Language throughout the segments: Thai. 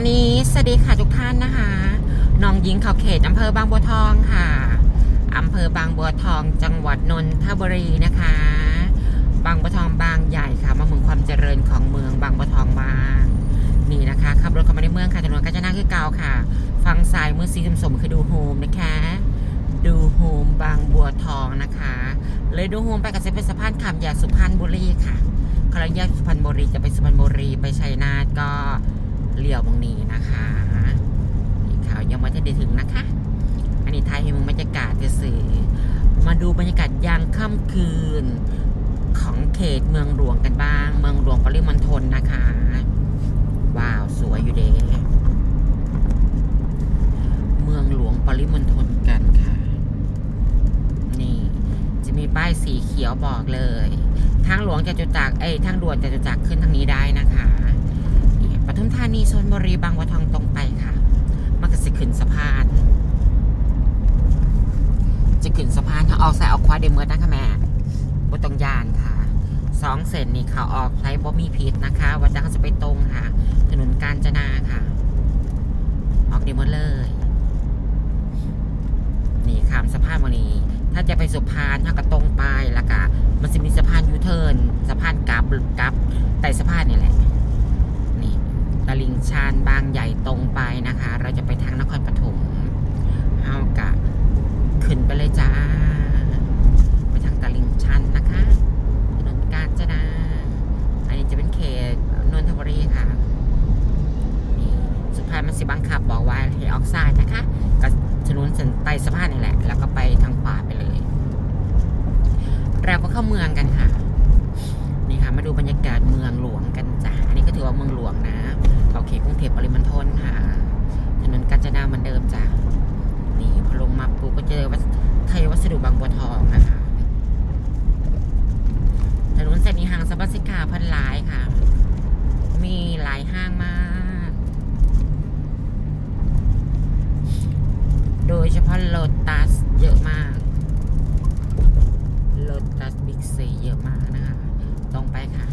นนี้สวัสดีค่ะทุกท่านนะคะน้องหญิงเขาเขตอำเภอบางบัวทองค่ะอำเภอบางบัวทอง จังหวัดนนทบุรีนะคะ บางบัวทองบางใหญ่ค่ะมาเมืองความเจริญของเมืองบางบัวทองบางนี่นะคะขับรถเข้ามาในเมืองค่ะถนนกาญจนาคือเก่าค่ะฝั่งซ้ายมือสีสมๆคือดูโฮมนะคะ ดูโฮมบางบัวทองนะคะ เลยดูโฮมไปกับเส้นเป็นสะพานขามแยกสุพรรณบุรีค่ะใครแยกสุพรรณบุรีจะไปสุพรรณบุรีไปชัยนาทก็ เลี้ยวบางนี้นะคะนี่ข่าวยังไม่ได้ถึงนะคะ อันนี้ไทยให้มึงบรรยากาศจะสื่อมาดูบรรยากาศยามค่ำคืนของเขตเมืองหลวงกันบ้าง เมืองหลวงปริมณฑลนะคะ ว้าว สวยอยู่เด้เมืองหลวงปริมณฑลกันค่ะ นี่ จะมีป้ายสีเขียวบอกเลย ทางหลวงจะจุจักรเอ้ยทางด่วนจะจุจักรขึ้นทางนี้ได้นะคะ ปทุมธานีชนบุรีบางบัวทองตรงไปค่ะ มันก็จะขึ้นสะพาน จะขึ้นสะพานถ้าออกสายออกขวาเดมเมิร์นะคะแม่บตรงยานค่ะสองเส้นนี่เขาออกไทยบ่มีพิษนะคะ วันจันทร์จะไปตรงค่ะ ถนนกาญจนาค่ะ ออกเดมเมิร์เลยนี่ข้ามสะพานวันนี้ ถ้าจะไปสุพรรณถ้าก็ตรงไปแล้วก็มันจะมีสะพานยูเทิร์นสะพานกลับกลับไต่สะพานนี่แหละ ลิ่งชันบางใหญ่ตรงไปนะคะ เราจะไปทางนครปฐมเฮากะขึ้นไปเลยจ้า ไปทางตลิ่งชันนะคะถนนกาญจนาอันนี้จะเป็นเขตนนทบุรีค่ะนี่สุดท้ายมันสิบังคับบอกว่าให้ออกซ้ายนะคะกับถนนเส้นไต่สะพานนี่แหละ แล้วก็ไปทางขวาไปเลยเราก็เข้าเมืองกันค่ะ นี่ค่ะ มาดูบรรยากาศเมืองหลวงกันจ้ะ อันนี้ก็ถือว่าเมืองหลวงนะ ขาเขตกรุงเทพปริมณฑลค่ะถนนกาญจนาเหมือนเดิมจ้ะนี่พอลงมาปุ๊บก็เจอวัดไทยวัสดุบางบัวทองนะคะถนนเส้นนี้ห่างสรรพสินค้าพันหลายค่ะ มีหลายห้างมาก โดยเฉพาะโลตัสเยอะมากโลตัสบิ๊กซีเยอะมากนะคะ ตรงไปค่ะ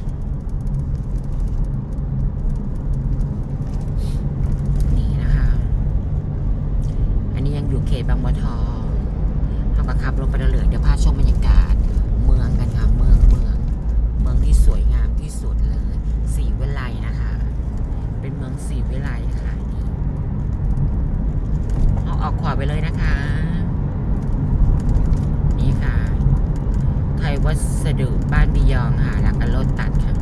นี่นะคะ อันนี้ยังอยู่เขต บางบัวทองเราก็ขับลงไปเรื่อยเดี๋ยวพาชมบรรยากาศ เมืองกันค่ะ เมืองเมือง เมืองที่สวยงามที่สุดเลยสีเวิไลนะคะ เป็นเมืองสีเวิไลค่ะนี่เอาออกขวาไปเลยนะคะ นี่ค่ะ ไทยวัสดุบ้านบิยองค่ะแล้วก็รถตัดค่ะ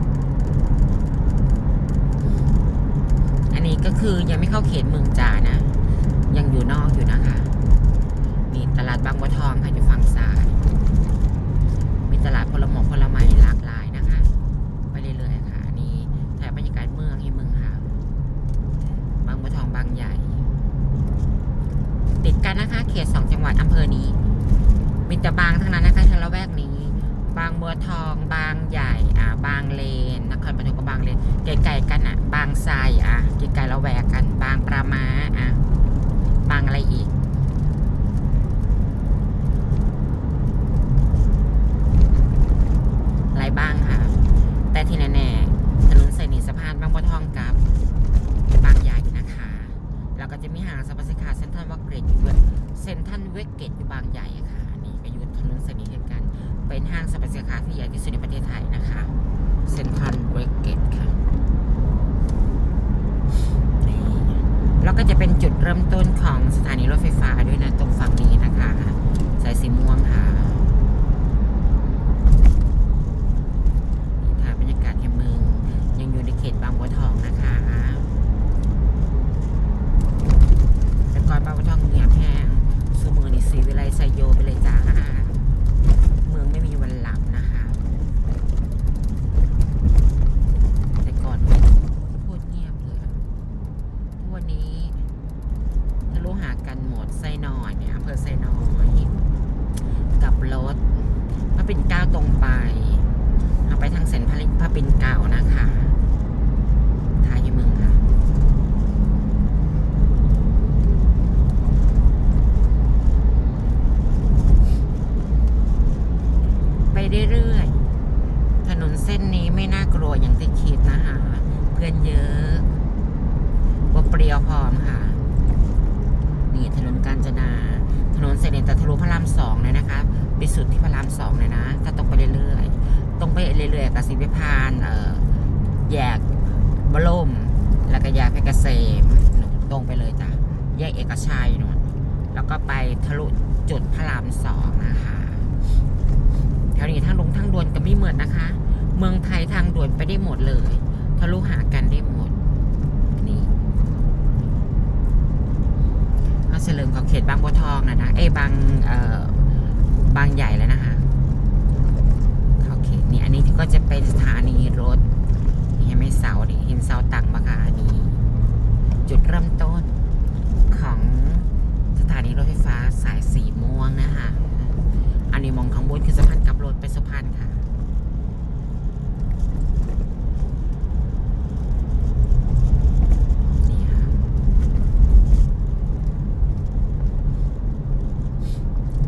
อันนี้ก็คือยังไม่เข้าเขตเมืองจานะ ยังอยู่นอกอยู่นะคะ ตลาดบางบัวทองค่ะอยู่ฝั่งซ้าย มีตลาดผลหมอกผลไม้หลากหลายนะคะ ไปเรื่อยๆค่ะนี่ถ่ายบรรยากาศเมืองให้เมืองค่ะ บางบัวทองบางใหญ่ ติดกันนะคะ เขตสองจังหวัดอำเภอนี้ มีแต่บางทั้งนั้นนะคะทางละแวกนี้ บางบัวทอง บางใหญ่อ่าบางเลนนครปฐมกับบางเลนไกลๆกันอะ บางทรอะไกลๆละแวกกัน บางประมาอะ บางอะไรอีก หลายบ้างค่ะ แต่ที่แน่ๆถนนสายนีสะพานบางบัวทองกับบางใหญ่นะคะ แล้วก็จะมีห้างสรรพสินค้าเซ็นทรัลวักเกรดอยู่ด้วยเซ็นทรัลเวกเกตอยู่บางใหญ่อะค่ะ นี่ก็อยู่ถนนสายนี้เหมือนกัน เป็นห้างสรรพสินค้าที่ใหญ่ที่สุดในประเทศไทยนะคะเซ็นทรัลเวกเกตค่ะนี่แล้ว ก็จะเป็นจุดเริ่มต้นของสถานีรถไฟฟ้าด้วยนะ ตรงฝั่งนี้นะคะ สายสีม่วงค่ะนี่ถ่ายบรรยากาศในเมืองยังอยู่ในเขตบางบัวทองนะคะแต่ก่อนบางบัวทองเงียบแห้งสูมือนี่สีวิไลไซโยไปเลยจ้า เมืองไม่มีวันหลับนะคะ แต่ก่อนพูดเงียบเลยอะทุกวันนี้ทะลุหา กันหมดไซน้อยเนี่ยอำเภอไซน้อยกับรถพระปิ่นเก้าตรงไปเอาไปทางเส้นพระลิพระปิ่นเก้านะคะท้ายเมืองค่ะไปเรื่อยๆ ถนนเส้นนี้ไม่น่ากลัวอย่างที่คิดนะคะ เพื่อนเยอะ ว่าเปรี้ยวพร้อมค่ะ นี่ถนนกาญจนา ถนนเสด็จแต่ทะลุพระราม สองเลยนะคะไปสุดที่พระรามสองเลยนะถ้าตรงไปเรื่อยๆตรงไปเรื่อยๆกับสิวิพานเอ่อแยกบรมแล้วก็แยกเพชรเกษมตรงไปเลยจ้ะแยกเอกชัยนู่นแล้วก็ไปทะลุจุดพระรามสองนะคะแถวนี้ทางลงทางด่วนก็ไม่เหมือนนะคะ เมืองไทยทางด่วนไปได้หมดเลย ทะลุหากันได้หมด นี่ เฉลิมเขาเขตบางบัวทองนะนะเอ้บางเอ่อบางใหญ่แล้วนะคะเขาเขตนี่อันนี้ก็จะเป็นสถานีรถนี่เห็นไหมเสาดิเห็นเสาตักปะคะอันนี้ จุดเริ่มต้นของสถานีรถไฟฟ้าสายสีม่วงนะคะอันนี้มองข้างบนคือสะพานกลับรถไปสุพรรณค่ะ นี่ค่ะ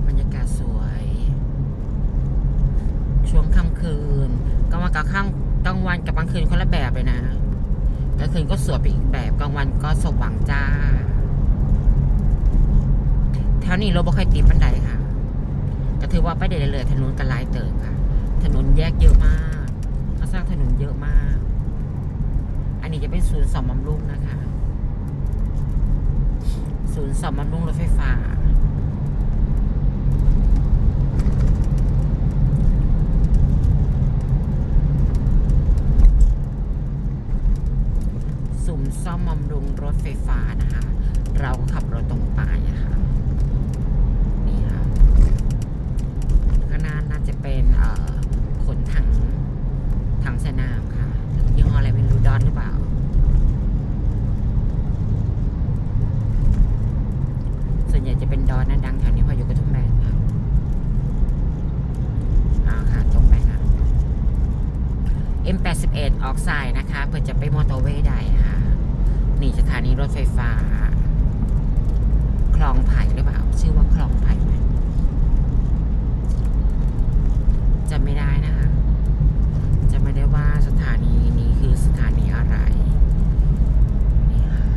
บรรยากาศสวย ช่วงค่ำคืนกลางวันกับค่ำกลางวันกับกลาง คืนคนละแบบเลยนะกลางคืนก็สวยไปอีกแบบกลางวันก็สว่างจ้า แถวนี้รถบ่ค่อยติดบันไดค่ะก็ถือว่าไปได้เลยถนนกันหลายเติบค่ะ ถนนแยกเยอะมากเขาสร้างถนนเยอะมาก อันนี้จะเป็นศูนย์สอมบำรุงนะคะ ศูนย์สอมบำรุงรถไฟฟ้า ซ่อมบำรุงรถไฟฟ้านะคะ เราขับรถตรงไปอะคะนี่ค่ะข้างหน้าน่าจะเป็นเอ่อขนถังถังสนามค่ะยี่ห้ออะไรไม่รู้ดอนหรือเปล่า ส่วนใหญ่จะเป็นดอนนะดังแถวนี้พออยู่กระทุ่มแบนค่ะอ่าค่ะตรงไปค่ะ M81 ออกสายนะคะ เพื่อจะไปมอเตอร์เวย์ได้ค่ะ นี่สถานีรถไฟฟ้า คลองไผ่หรือเปล่า ชื่อว่าคลองไผ่ไหมจำไม่ได้นะคะจำไม่ได้ว่าสถานีนี้คือสถานีอะไร นี่ค่ะ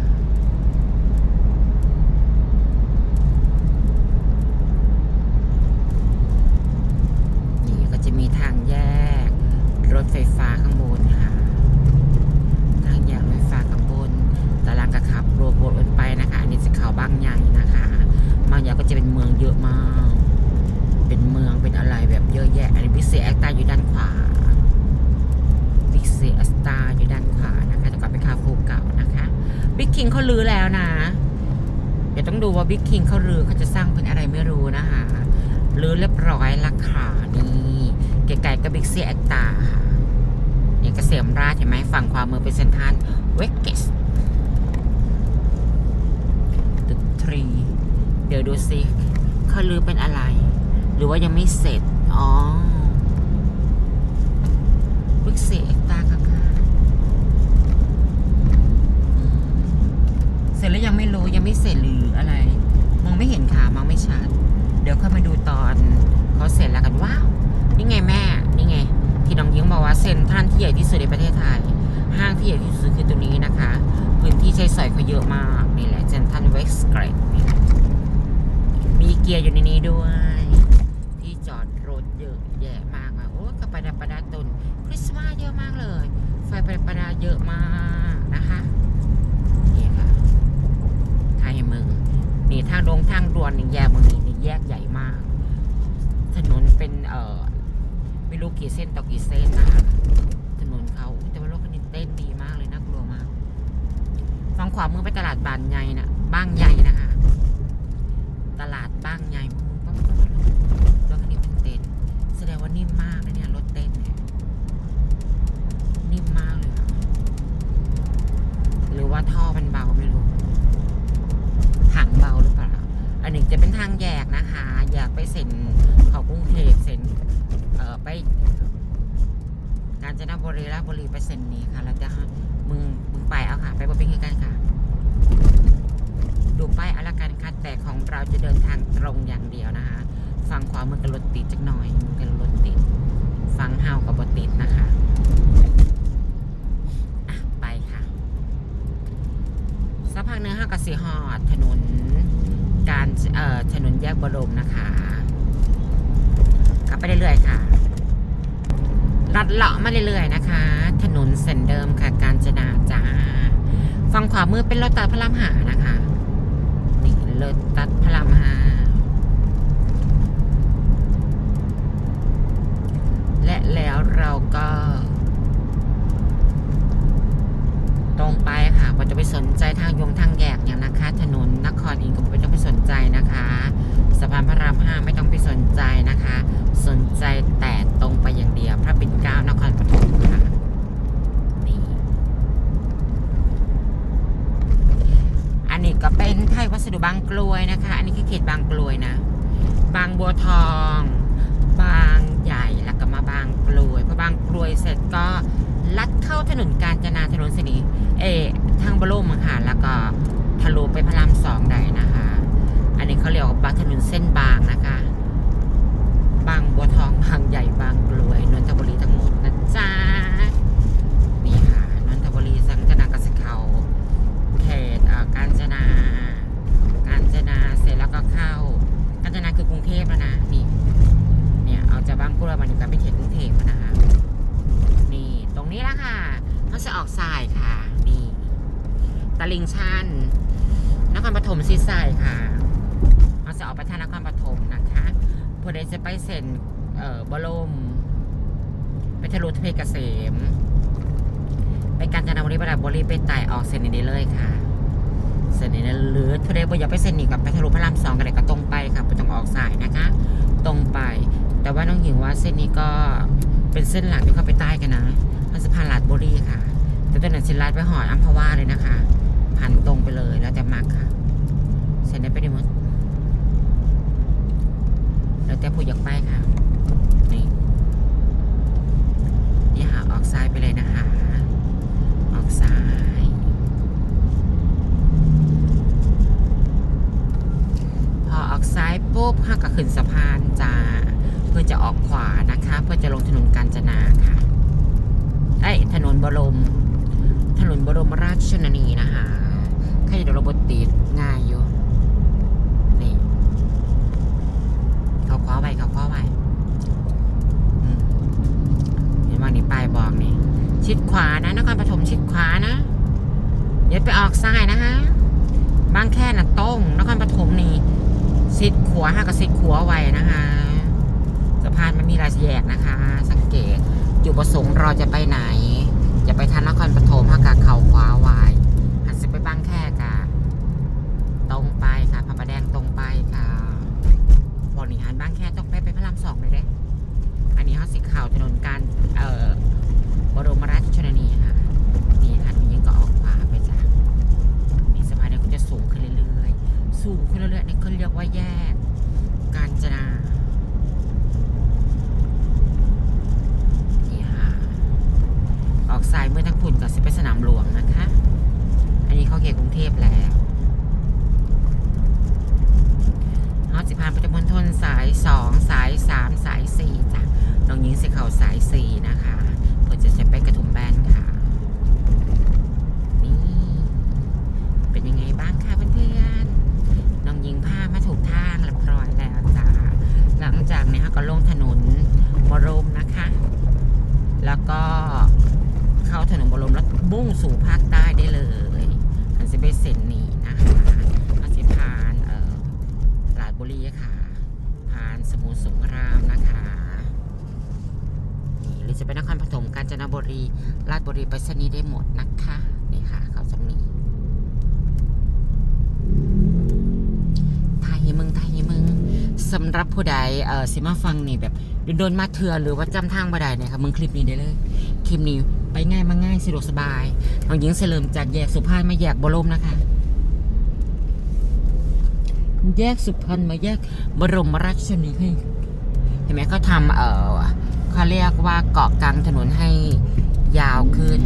นี่ก็จะมีทางแยก รถไฟฟ้าข้างบนค่ะ ทางแยกรถไฟฟ้าข้างบนตารางกระขับรวบรวมไปนะคะ อันนี้จะเขาบางใหญ่นะคะบางใหญ่ก็จะเป็นเมืองเยอะมาก เป็นเมืองเป็นอะไรแบบเยอะแยะ อันนี้พิเศษแอคตาอยู่ด้านขวาบิ๊กเซอสตาอยู่ด้านขวานะคะแต่ก่อนเป็นคาเฟูเก่านะคะบิ๊กคิงเขาลือแล้วนะ เดี๋ยวต้องดูว่าบิ๊กคิงเขาลือเขาจะสร้างเป็นอะไรไม่รู้นะคะ ลื้อเรียบร้อยราคานี่ไกลๆก็บิ๊กเซแอคตาค่ะนี่เกษมราชเห็นไหมฝั่งขวามือเป็นเซนทรันเวกเกสตึกทรี เดี๋ยวดูสิเขาลือเป็นอะไร หรือว่ายังไม่เสร็จ อ๋อบิ๊กเซแอคตาค่ะค่ะอืมเสร็จแล้วยังไม่รู้ยังไม่เสร็จหรืออะไร มองไม่เห็นค่ะมองไม่ชัด เดี๋ยวค่อยมาดูตอนเขาเสร็จแล้วกันว้าวนี่ไงแม่นี่ไง ที่น้องยิ้งบอกว่าเซ็นทรัลที่ใหญ่ที่สุดในประเทศไทย ห้างที่ใหญ่ที่สุดคือตัวนี้นะคะ พื้นที่ใช้สอยเขาเยอะมากนี่แหละเซ็นทรัลเวสเกรดนี่มีเกียร์อยู่ในนี้ด้วย ที่จอดรถเยอะแยะมากอะโอ้ยกระปะดับประดาตุนคริสต์มาสเยอะมากเลย ไฟประดประดาเยอะมากนะคะนี่ค่ะไทยมืองนี่ทางลงทางด่วนนี่แยกเมืองนี้นี่ แยกใหญ่มาก ถนนเป็นเอ่อไม่รู้กี่เส้นต่อกี่เส้นนะคะถนนเขาแต่ว่ารถคันนี้เต้นดีมากเลยน่ากลัวมากฝั่งขวามือไปตลาดบานใหญ่นะบ้างใหญ่นะคะ ตลาดบ้างใหญ่ นหนึ่งจะเป็นทางแยกนะคะ อยากไปเซ็นเขากรุงเทพเซ็นเอ่อไป กาญจนบุรีราชบุรีไปเซ็นนี้ค่ะ แล้วจะมึงมึงไปเอาค่ะ ไปบนเป็นกันค่ะ ดูป้ายเอาละกันค่ะแต่ของเราจะเดินทางตรงอย่างเดียวนะคะฝั่งขวามือกับรถติดจักหน่อยมือกับรถติดฝั่งเฮากับบติดนะคะอะไปค่ะสักพักหนึ่งห้ากับสิฮอดถนน การถนนแยกบรมนะคะกลับไปเรื่อยๆค่ะลัดเลาะมาเรื่อยๆนะคะ ถนนเส้นเดิมค่ะ การจนาจ้าฝั่งขวามือเป็นรถตัดพระรามหานะคะนี่รถตัดพระรามหาและแล้วเราก็ ตรงไปค่ะว่าจะไปสนใจทางยงทางแยกอย่างนะคะ ถนนนครอินทร์ก็ไม่ต้องไปสนใจนะคะสะพานพระรามห้าไม่ต้องไปสนใจนะคะ สนใจแต่ตรงไปอย่างเดียว พระปิ่นเกล้านครปฐมค่ะนี่อันนี้ก็เป็นไทยวัสดุบางกลวยนะคะ อันนี้คือเขตบางกลวยนะ บางบัวทอง บางใหญ่แล้วก็มาบางกลวยพอบางกลวยเสร็จก็ ลัดเข้าถนนกาญจนาถนนสิริเอทางบรมค่ะแล้วก็ทะลุไปพระรามสองได้นะคะ อันนี้เขาเรียกว่าบางถนนเส้นบางนะคะ บางบัวทองบางใหญ่บางกลวยนนทบุรีทั้งหมดนะจ๊ะนี่ค่ะนนทบุรีสังกนากสิเขาเขตเอ่อกาญจนา กาญจนาเสร็จแล้วก็เข้ากาญจนาคือกรุงเทพแล้วนะนี่ เนี่ยเอาจากบางกรวยมานี่ก็ไปเขตกรุงเทพแล้วนะคะ นี่ ตรงนี้ละค่ะเขาจะออกสายค่ะ นี่ตลิ่งชันนครปฐมซีไซด์ค่ะเขาจะออกไปทางนครปฐมนะคะพอดีจะไปเซ็นเอ่อบรม ไปทะลุทเพชรเกษม ไปกาญจนบุรีบราบุรีไปไต่ออกเส้นนี้เลยค่ะเส้นนี้หรือทะเลบ่อยาไปเส้นนี้กับไปทะลุพระรามสองกันเลยก็ตรงไปค่ะไม่ต้องออกสายนะคะ ตรงไป แต่ว่าน้องหญิงว่าเส้นนี้ก็เป็นเส้นหลักที่เข้าไปใต้กันนะมันสะพานลาดบุรีค่ะ แต่ตอนนั้นเส้นลาดไปหอดอัมพวาเลยนะคะผ่านตรงไปเลยแล้วแต่มักค่ะเส้นนี้ไปด้หมดแล้วแต่ผู้อยากไปค่ะ นี่นี่หาออกซ้ายไปเลยนะคะ ออกซ้าย พอออกซ้ายปุ๊ บห้าก็ขึ้นสะพานจ้าเพื่อจะออกขวานะคะ เพื่อจะลงถนนกาญจนาค่ะไอ้ถนนบรม ถนนบรมราชชนนีนะคะใครจะโดนรถบติดง่ายอยู่นี่เขาคว้าไว้เขาคว้าไว้เห็นว่านี่ป้ายบอกนี่ ชิดขวานะนครปฐมชิดขวานะอย่าไปออกซ้ายนะคะบางแค่น่ะตรงนครปฐมนี่ ซิดขัวห้ากับซิดขัวไว้นะคะสะพานมันมีรายแยกนะคะ สังเกตอยู่ประสงค์เราจะไปไหน จะไปทางนครปฐมห้ากับเขาขวาไว้หันสิไปบ้างแค่กะตรงไปค่ะพระประแดงตรงไปค่ะพอหนีหันบ้างแค่ต้องไปไปพระรามสองเลยเด้อันนี้เขาสิข่าวถนนการเอ่อบรมราชชนนี ว่าแย กนี้ค่ะก็ลงถนนบรมนะคะ แล้วก็เข้าถนนบรมแล้วบุ้งสู่ภาคใต้ได้เลยมันจะไปเส้นนี้นะคะมันจะผ่านเอ่อราชบุรีค่ะ ผ่านสมุทรสงครามนะคะหรือจะเป็นครปฐมกาญจนบุรีราชบุรีไปสนีได้หมดนะคะ สำหรับผู้ใดเอ่อสิมาฟังนี่แบบโดนมาเถื่อหรือว่าจำทางบ่ได้เนี่ยค่ะมึงคลิปนี้ได้เลย คลิปนี้ไปง่ายมาง่ายสะดวกสบายน้องหญิงเสริมจากแยกสุพรรณมาแยกบรมนะคะ แยกสุพรรณมาแยกบรมราชชนนีให้เห็นไหมเขาทำเอ่อเขาเรียกว่าเกาะกลางถนนให้ยาวขึ้น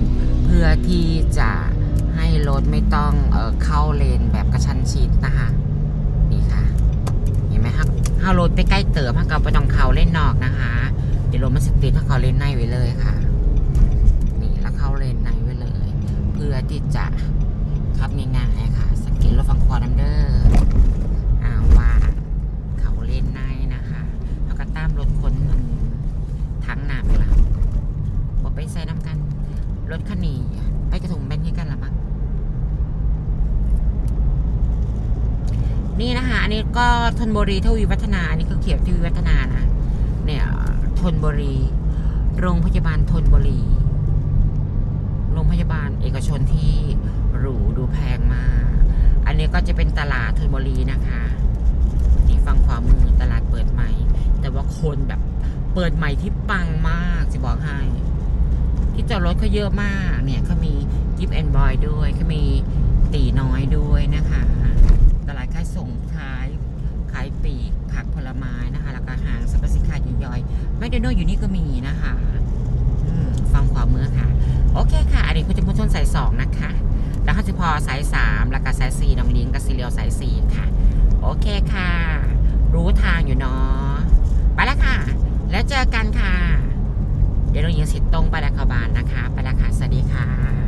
เพื่อที่จะให้รถไม่ต้องเออเข้าเลนแบบกระชันชิดนะคะ นี่ค่ะ เห็นไหม ถ้ารถไปใกล้เติมถ้าเราไปต้องเขาเล่นนอกนะคะ เดี๋ยวรถมันสติดถ้าเขาเล่นในไว้เลยค่ะ นี่แล้วเข้าเลนในไว้เลย เพื่อที่จะขับง่ายๆค่ะ สเกกินรถฟังควอน้ำเด้ออ่าว่าเขาเล่นในนะคะ แล้วก็ตามรถคนหนึ่งทั้งน้ำละบอกไปใส่น้ำกัน รถคันนี้ไปกระถุงแบนที่กันละมั้งนี่นะคะ อันนี้ก็ธนบุรีทวีวัฒนาอันนี้คือเขียวทวีวัฒนานะเนี่ยธนบุรี โรงพยาบาลธนบุรี โรงพยาบาลเอกชนที่หรูดูแพงมาก อันนี้ก็จะเป็นตลาดธนบุรีนะคะนี่ฟังขวามือตลาดเปิดใหม่ แต่ว่าคนแบบเปิดใหม่ที่ปังมากจะบอกให้ ที่จอดรถเขาเยอะมากเนี่ยเขามีกิฟต์แอนบอยด้วยเขามี ลีกผักผลไม้นะคะ แล้วก็หางสรรพสินค้าย่อยๆแมคโดนัลด์อยู่นี่ก็มีนะคะฟังขวามมือค่ะ โอเคค่ะ อันนี้คุณจะมุชนสายสองนะคะ แล้วเขาจะพอสายสามแล้วก็สายสี่น้องลิงกับซีเรียลสายสี่ค่ะ โอเคค่ะ รู้ทางอยู่เนาะไปแล้วค่ะ แล้วเจอกันค่ะ เดี๋ยวเรายิงสิทธิ์ตรงไปแล้วเข้าบ้านนะคะ ไปแล้วค่ะ สวัสดีค่ะ